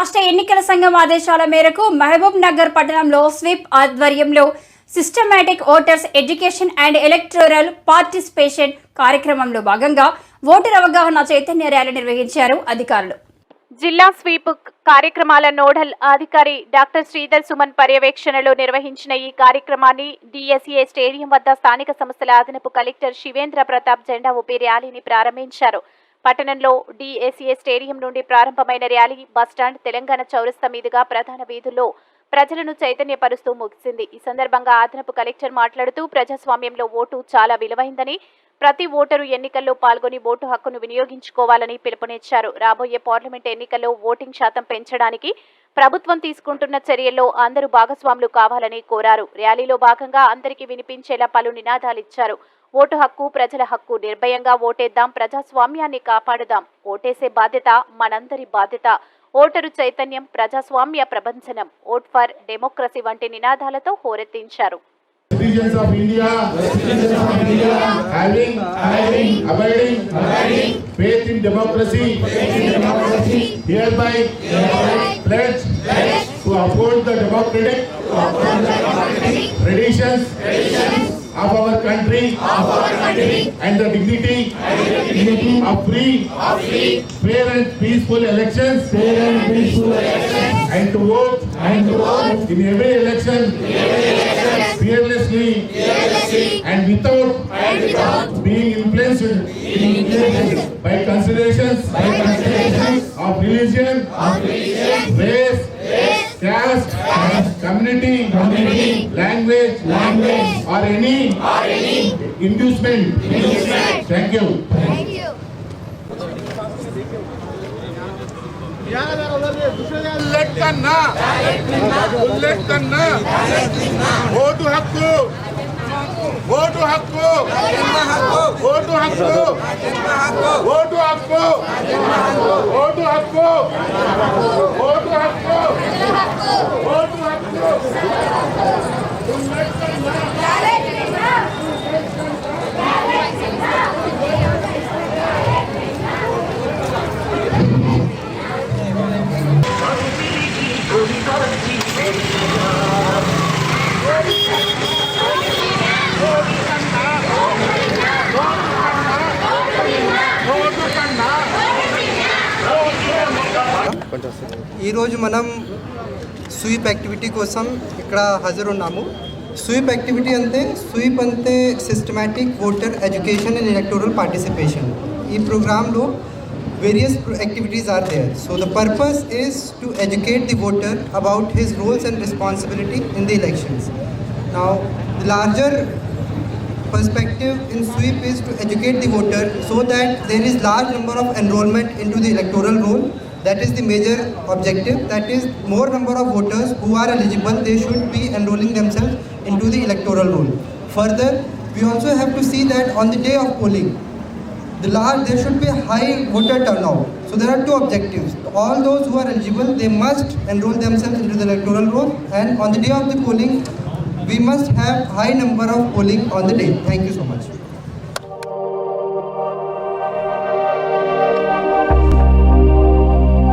రాష్ట్ర ఎన్నికల సంఘం ఆదేశాల మేరకు మహబూబ్ నగర్ పట్టణంలో స్వీప్ ఆధ్వర్యంలో systematic voters education and electoral participation కార్యక్రమంలో భాగంగా ఓటర్ అవగాహన చైతన్య ర్యాలీ నిర్వహించారు అధికారులు. జిల్లా స్వీప్ కార్యక్రమాల నోడల్ అధికారి డాక్టర్ శ్రీధర్ సుమన్ పర్యవేక్షణలో నిర్వహించిన ఈ కార్యక్రమాన్ని డిఎస్ఏ స్టేడియం వద్ద స్థానిక సంస్థల అదనపు కలెక్టర్ శివేంద్ర ప్రతాప్ జెండా ఊపి ర్యాలీని ప్రారంభించారు. పట్టణంలో డిఎస్ఏ స్టేడియం నుండి ప్రారంభమైన ర్యాలీ బస్టాండ్ తెలంగాణ చౌరస్తా మీదుగా ప్రధాన వీధుల్లో ప్రజలను చైతన్యపరుస్తూ ముగిసింది. ఈ సందర్భంగా అదనపు కలెక్టర్ మాట్లాడుతూ ప్రజాస్వామ్యంలో ఓటు చాలా విలువైందని ప్రతి ఓటరు ఎన్నికల్లో పాల్గొని ఓటు హక్కును వినియోగించుకోవాలని పిలుపునిచ్చారు. రాబోయే పార్లమెంట్ ఎన్నికల్లో ఓటింగ్ శాతం పెంచడానికి ప్రభుత్వం తీసుకుంటున్న చర్యల్లో అందరూ భాగస్వాములు కావాలని కోరారు. ర్యాలీలో భాగంగా అందరికీ వినిపించేలా పలు నినాదాలిచ్చారు ఓటు హక్కు ప్రజల హక్కు నిర్భయంగా ఓటేద్దాం ప్రజాస్వామ్యాన్ని కాపాడుదాం. ఓటేసే బాధ్యత మనందరి బాధ్యత. ఓటరు చైతన్యం ప్రజాస్వామ్య ప్రభంజనం. ఓట్ ఫర్ డెమోక్రసీ వంటి నినాదాలతో హోరెత్తించారు. Citizens of India, having, abiding, faith in democracy, hereby pledge to uphold the democratic traditions. of our country, of our country. And the dignity, and the dignity. Of, free, of free, fair and peaceful elections, fair and peaceful elections, and to vote, and to vote. In every election, fearlessly, fearlessly, and without, and without. Being influenced, being influenced. By considerations, by considerations. Of religion, of religion, race. community, community language, language, or any, or any inducement. inducement. Thank you. उल्लेख करना vote हक्को vote हक्को vote हक्को vote हक्को vote हक्को ఈరోజు మనం sweep activity కోసం ఇక్కడ హాజరున్నాము. sweep activity ante sweep ante systematic voter education and electoral participation. ee program lo various activities are there. So the purpose is to educate the voter about his roles and responsibility in the elections. Now the larger perspective in sweep is to educate the voter so that there is large number of enrollment into the electoral roll that is the major objective. That is more number of voters who are eligible they should be enrolling themselves into the electoral roll. Further we also have to see that on the day of polling the large there should be a high voter turnout. So there are two objectives. All those who are eligible they must enroll themselves into the electoral roll and on the day of the polling we must have high number of polling on the day. Thank you so much